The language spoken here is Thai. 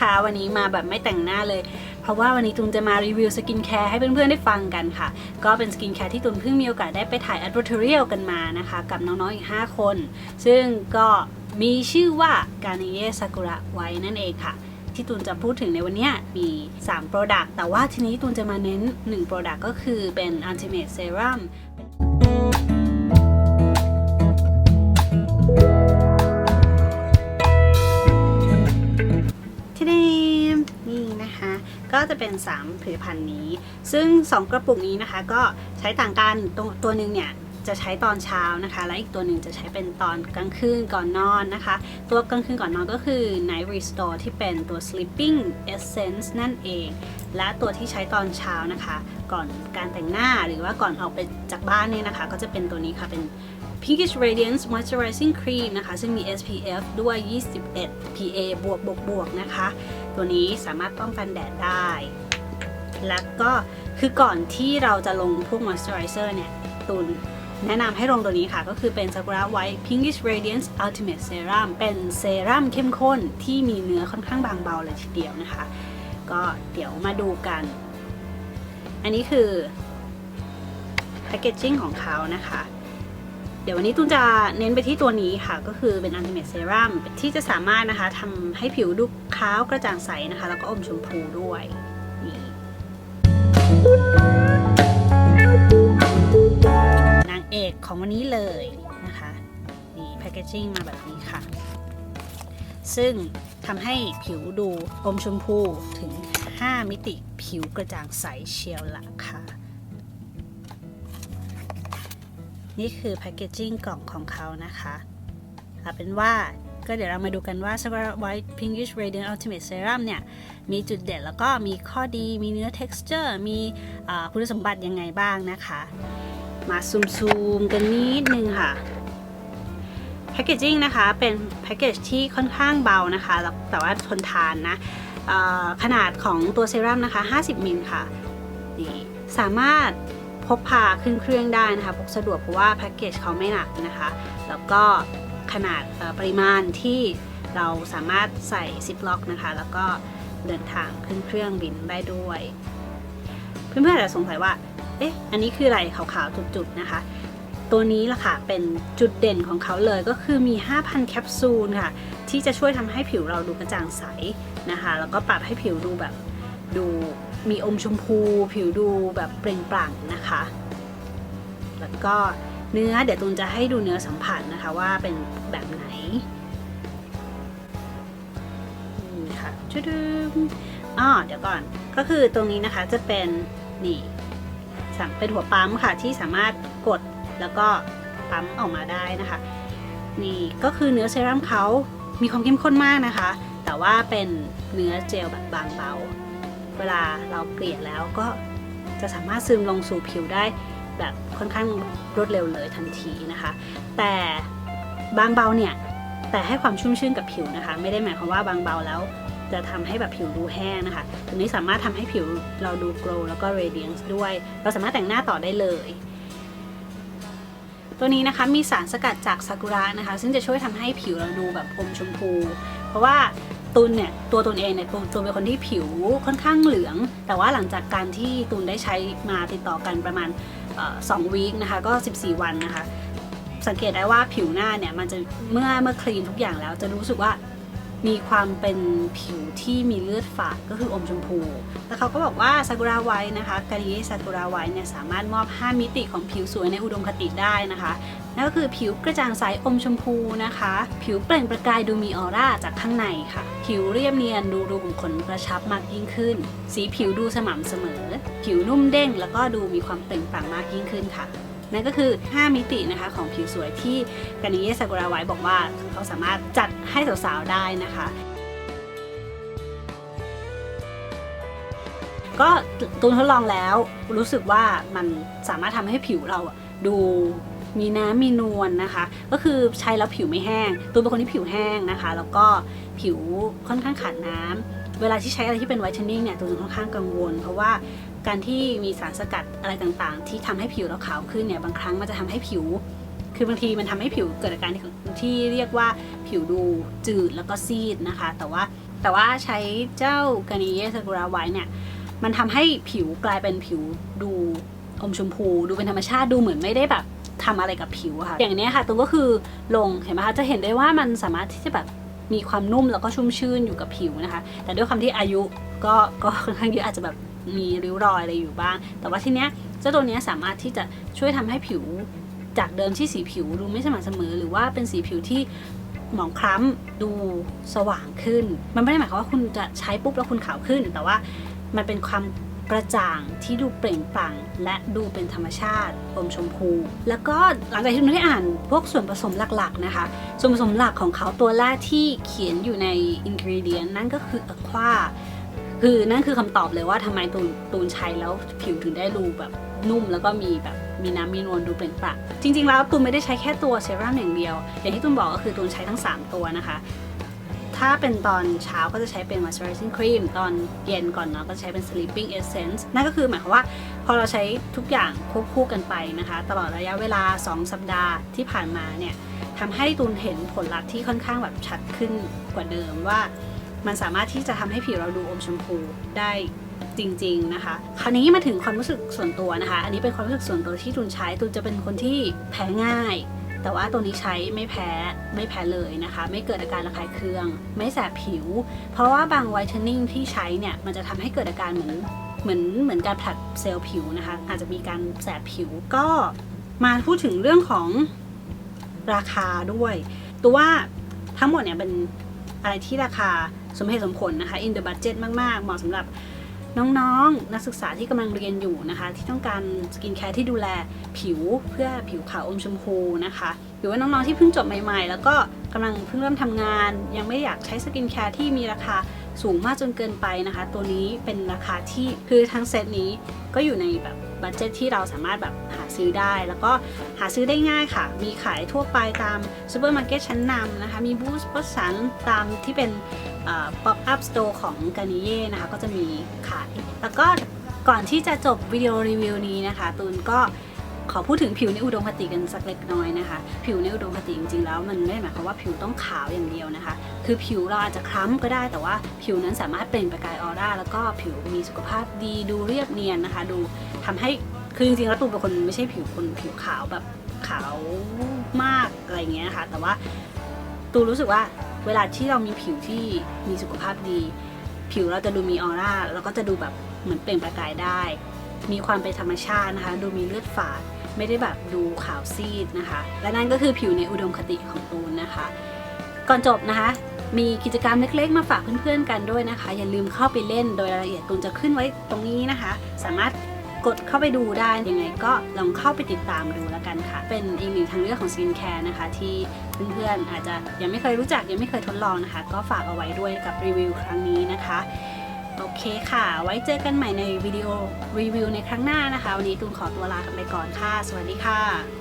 คะตูนะคะ วันนี้มาแบบไม่แต่งหน้าเลย เพราะว่าวันนี้ตูนจะมารีวิวสกินแคร์ให้เพื่อนๆได้ฟังกันค่ะ ก็เป็นสกินแคร์ที่ตูนเพิ่งมีโอกาสได้ไปถ่ายอัดวอร์ทเรียลกันมานะคะ กับน้องๆอีก 5 คน ซึ่งก็มีชื่อว่าการ n เยซากุระไว้นั่นเองค่ะที่ตูนจะพูดถึงในวันนี้มี 3 Product แต่ว่าทีนี้ตูนจะมาเน้น 1 Product ก็คือเป็น Ultimate Serum ก็จะเป็น3ผลิตภัณฑ์นี้ ซึ่ง 2 กระปุกนี้นะคะ ก็ใช้ต่างกันตัวตัวหนึ่งเนี่ย จะใช้ตอนเช้านะคะ และอีกตัวหนึ่งจะใช้เป็นตอนกลางคืนก่อนนอนนะคะ ตัวกลางคืนก่อนนอนก็คือ Night Restore ที่เป็นตัว Sleeping Essence นั่นเอง และตัวที่ใช้ตอนเช้านะคะ ก่อนการแต่งหน้าหรือว่าก่อนออกไปจากบ้านเนี่ยนะคะ ก็จะเป็นตัวนี้ค่ะเป็น Pinkish Radiance Moisturizing Cream นะคะ ซึ่งมี SPF ด้วย 21 PA บวกบวกบวกนะคะ ตัวนี้สามารถป้องกันแดดได้ แล้วก็คือก่อนที่เราจะลงพวก Moisturizer เนี่ยตุน แนะนำให้ลงตัวนี้ค่ะ ก็คือเป็น Sakura White Pinkish Radiance Ultimate Serum เป็นเซรั่มเข้มข้นที่มีเนื้อค่อนข้างบางเบาเลยทีเดียวนะคะ ก็เดี๋ยวมาดูกัน อันนี้คือแพคเกจจิ้งของเขานะคะ เดี๋ยววันนี้ตุ้นจะเน้นไปที่ตัวนี้ค่ะ ก็คือเป็น Ultimate Serum ที่จะสามารถนะคะทำให้ผิวดูขาวกระจ่างใสนะคะ แล้วก็อมชมพูด้วย อกของวันนี้เลยนะคะนี่แพคเกจิ้งมาแบบนี้ค่ะ ซึ่งทำให้ผิวดูอมชมพูถึง 5 มิติผิวกระจ่างใสเชียวละค่ะ นี่คือแพคเกจิ้งกล่องของเขานะคะเอาเป็นว่าก็เดี๋ยวเรามาดูกันว่า Sakura White Pinkish Radiant Ultimate Serum เนี่ย มีจุดเด่นแล้วก็มีข้อดีมีเนื้อ texture มีคุณสมบัติยังไงบ้างนะคะ มาซูมๆกันนิดนึงค่ะแพคเกจจิ้งนะคะเป็นแพคเกจที่ค่อนข้างเบานะคะแล้วแต่ว่าทนทานนะขนาดของตัวเซรั่มนะคะ 50 มิลค่ะนี่สามารถพกพาขึ้นเครื่องได้นะคะพกสะดวกเพราะว่าแพ็กเกจเขาไม่หนักนะคะ แล้วก็ขนาดปริมาณที่เราสามารถใส่ซิปล็อกนะคะ แล้วก็เดินทางขึ้นเครื่องบินได้ด้วย เพื่อนๆอาจจะสงสัยว่า เอ๊ะ อันนี้คืออะไรขาวๆจุดๆนะคะ ตัวนี้ล่ะค่ะเป็นจุดเด่นของเขาเลยก็คือมี 5,000 แคปซูลค่ะ ที่จะช่วยทำให้ผิวเราดูกระจ่างใสนะคะ แล้วก็ปรับให้ผิวดูแบบดูมีอมชมพู ผิวดูแบบเปล่งปลั่งนะคะ แล้วก็เนื้อเดี๋ยวตูนจะให้ดูเนื้อสัมผัสนะคะว่าเป็นแบบไหนนี่ค่ะชุดึมอ๋อเดี๋ยวก่อนก็คือตรงนี้นะคะจะเป็นนี่ เป็นหัวปั๊มค่ะที่สามารถกดแล้วก็ปั๊มออกมาได้นะคะ นี่ก็คือเนื้อเซรั่มเขามีความเข้มข้นมากนะคะ แต่ว่าเป็นเนื้อเจลแบบบางเบา เวลาเราเกลี่ยแล้วก็จะสามารถซึมลงสู่ผิวได้แบบค่อนข้างรวดเร็วเลยทันทีนะคะ แต่บางเบาเนี่ยแต่ให้ความชุ่มชื่นกับผิวนะคะ ไม่ได้หมายความว่าบางเบาแล้ว จะทำให้แบบผิวดูแห้งนะคะ ตัวนี้สามารถทำให้ผิวเราดูโกลว์แล้วก็เรเดียนซ์ด้วย เราสามารถแต่งหน้าต่อได้เลย ตัวนี้นะคะมีสารสกัดจากซากุระนะคะ ซึ่งจะช่วยทำให้ผิวเราดูแบบอมชมพู เพราะว่าตุนเนี่ยตัวตุนเองเนี่ยตุนตุนเป็นคนที่ผิวค่อนข้างเหลือง แต่ว่าหลังจากการที่ตุนได้ใช้มาติดต่อกันประมาณสองวีคนะคะก็ 14 วันนะคะ สังเกตได้ว่าผิวหน้าเนี่ยมันจะเมื่อเมื่อคลีนทุกอย่างแล้วจะรู้สึกว่า มีความเป็นผิวที่มีเลือดฝาดก็คืออมชมพูแล้วเขาก็บอกว่าซากุระไวท์นะคะการิเยซากุระไวท์เนี่ยสามารถมอบ 5 มิติของผิวสวยในอุดมคติได้นะคะนั่นก็คือผิวกระจ่างใสอมชมพูนะคะ ผิวเปล่งประกายดูมีออร่าจากข้างในค่ะ ผิวเรียบเนียนดูรูขุมขนกระชับมากยิ่งขึ้น สีผิวดูสม่ำเสมอ ผิวนุ่มเด้งแล้วก็ดูมีความเปล่งปลั่งมากยิ่งขึ้นค่ะ นั่นก็คือ 5 มิตินะคะของผิวสวยที่กานิเยซากุระไว้บอกว่าเขาสามารถจัดให้สาวๆได้นะคะก็ตูนทดลองแล้วรู้สึกว่ามันสามารถทำให้ผิวเราดูมีน้ำมีนวลนะคะ ก็คือใช้แล้วผิวไม่แห้ง ตูนเป็นคนที่ผิวแห้งนะคะ แล้วก็ผิวค่อนข้างขาดน้ำ เวลาที่ใช้อะไรที่เป็นไวท์เทนนิ่งเนี่ยตูนจะค่อนข้างกังวล เพราะว่าการที่มีสารสกัดอะไรต่างๆ ที่ทำให้ผิวเราขาวขึ้นเนี่ยบางครั้งมันจะทำให้ผิว คือบางทีมันทำให้ผิวเกิดอาการที่เรียกว่าผิวดูจืดแล้วก็ซีดนะคะ แต่ว่าแต่ว่าใช้เจ้ากานิเยสกุระไว้เนี่ยมันทำให้ผิวกลายเป็นผิวดูอมชมพู ดูเป็นธรรมชาติดูเหมือนไม่ได้แบบทำอะไรกับผิวค่ะ อย่างนี้ค่ะตัวก็คือลงเห็นไหมคะจะเห็นได้ว่ามันสามารถที่จะแบบ มีความนุ่มแล้วก็ชุ่มชื่นอยู่กับผิวนะคะ แต่ด้วยความที่อายุก็ก็ค่อนข้างเยอะอาจจะแบบมีริ้วรอยอะไรอยู่บ้าง แต่ว่าทีเนี้ยเจ้าตัวเนี้ยสามารถที่จะช่วยทำให้ผิวจากเดิมที่สีผิวดูไม่สม่ำเสมอ หรือว่าเป็นสีผิวที่หมองคล้ำดูสว่างขึ้น มันไม่ได้หมายความว่าคุณจะใช้ปุ๊บแล้วคุณขาวขึ้น แต่ว่ามันเป็นความ กระจ่างที่ดูเปล่งปลั่งและดูเป็นธรรมชาติอมชมพู แล้วก็หลังจากที่เราได้อ่านพวกส่วนผสมหลักๆนะคะ ส่วนผสมหลักของเขาตัวแรกที่เขียนอยู่ในอินกรีเดียนนั่นก็คืออะควาคือนั่นคือคำตอบเลยว่าทำไมตูนตูนใช้แล้วผิวถึงได้ดูแบบนุ่มแล้วก็มีแบบมีน้ำมีนวลดูเปล่งปลั่งจริง ๆ แล้วตูนไม่ได้ใช้แค่ตัวเซรั่มอย่างเดียว อย่างที่ตูนบอกก็คือตูนใช้ทั้ง 3 ตัวนะคะ ถ้าเป็นตอนเช้าก็จะใช้เป็น moisturizing cream ตอนเย็นก่อนเนาะก็ใช้เป็น sleeping essence นั่นก็คือหมายความว่าพอเราใช้ทุกอย่างควบคู่กันไปนะคะ ตลอดระยะเวลา 2 สัปดาห์ที่ผ่านมาเนี่ยทำให้ตูนเห็นผลลัพธ์ที่ค่อนข้างแบบชัดขึ้นกว่าเดิมว่ามันสามารถที่จะทำให้ผิวเราดูอมชมพูได้จริง ๆ นะคะ คราวนี้มาถึงความรู้สึกส่วนตัวนะคะ อันนี้เป็นความรู้สึกส่วนตัวที่ตูนใช้ตูนจะเป็นคนที่แพ้ง่าย แต่ว่าตัวนี้ใช้ไม่แพ้ไม่แพ้เลยนะคะ ไม่เกิดอาการระคายเคือง ไม่แสบผิว เพราะว่าบางไวท์เทนนิ่งที่ใช้เนี่ยมันจะทำให้เกิดอาการเหมือนเหมือนเหมือนการผลัดเซลล์ผิวนะคะ อาจจะมีการแสบผิวก็มาพูดถึงเรื่องของราคาด้วย ตัวว่าทั้งหมดเนี่ยเป็นอะไรที่ราคาสมเหตุสมผลนะคะ in the budget มาก ๆ เหมาะสำหรับ น้องๆนักศึกษาที่กำลังเรียนอยู่นะคะ ที่ต้องการสกินแคร์ที่ดูแลผิวเพื่อผิวขาวอมชมพูนะคะ หรือว่าน้องๆที่เพิ่งจบใหม่ๆ แล้วก็กำลังเพิ่งเริ่มทำงาน ยังไม่อยากใช้สกินแคร์ที่มีราคาสูงมากจนเกินไปนะคะ ตัวนี้เป็นราคาที่คือทั้งเซตนี้ก็อยู่ในแบบบัตเจ็ตที่เราสามารถแบบหาซื้อได้ แล้วก็หาซื้อได้ง่ายค่ะ มีขายทั่วไปตามซูเปอร์มาร์เก็ตชั้นนำนะคะ มีบูสต์ปัสันตามที่เป็น ป๊อปอัพสโตร์ของกานิเย่นะคะก็จะมีขาย แล้วก็ก่อนที่จะจบวิดีโอรีวิวนี้นะคะ ตูนก็ขอพูดถึงผิวในอุดมคติกันสักเล็กน้อยนะคะ ผิวในอุดมคติจริงๆแล้วมันไม่ได้หมายความว่าผิวต้องขาวอย่างเดียวนะคะ คือผิวเราอาจจะคล้ำก็ได้แต่ว่าผิวนั้นสามารถเปล่งประกายออร่าแล้วก็ผิวมีสุขภาพดีดูเรียบเนียนนะคะ ดูทำให้คือจริงๆแล้วตูนเป็นคนไม่ใช่ผิวคนผิวขาวแบบขาวมากอะไรเงี้ยนะคะแต่ว่าตูรู้สึกว่า เวลาที่เรามีผิวที่มีสุขภาพดี ผิวเราจะดูมีออร่าแล้วก็จะดูแบบเหมือนเปล่งประกายได้ มีความเป็นธรรมชาตินะคะ ดูมีเลือดฝาด ไม่ได้แบบดูขาวซีดนะคะ และนั่นก็คือผิวในอุดมคติของตูนนะคะ ก่อนจบนะคะ มีกิจกรรมเล็กๆ มาฝากเพื่อนๆกันด้วยนะคะ อย่าลืมเข้าไปเล่นโดยรายละเอียดตูนจะขึ้นไว้ตรงนี้นะคะ สามารถ กดเข้าไปดูได้ยังไงก็ลองเข้าไปติดตามดูแล้วกันค่ะ เป็นอีกหนึ่งทางเลือกของสกินแคร์นะคะ ที่เพื่อนๆอาจจะยังไม่เคยรู้จักยังไม่เคยทดลองนะคะ ก็ฝากเอาไว้ด้วยกับรีวิวครั้งนี้นะคะโอเคค่ะ ไว้เจอกันใหม่ในวิดีโอรีวิวในครั้งหน้านะคะ วันนี้ตูนขอตัวลากันไปก่อนค่ะ สวัสดีค่ะ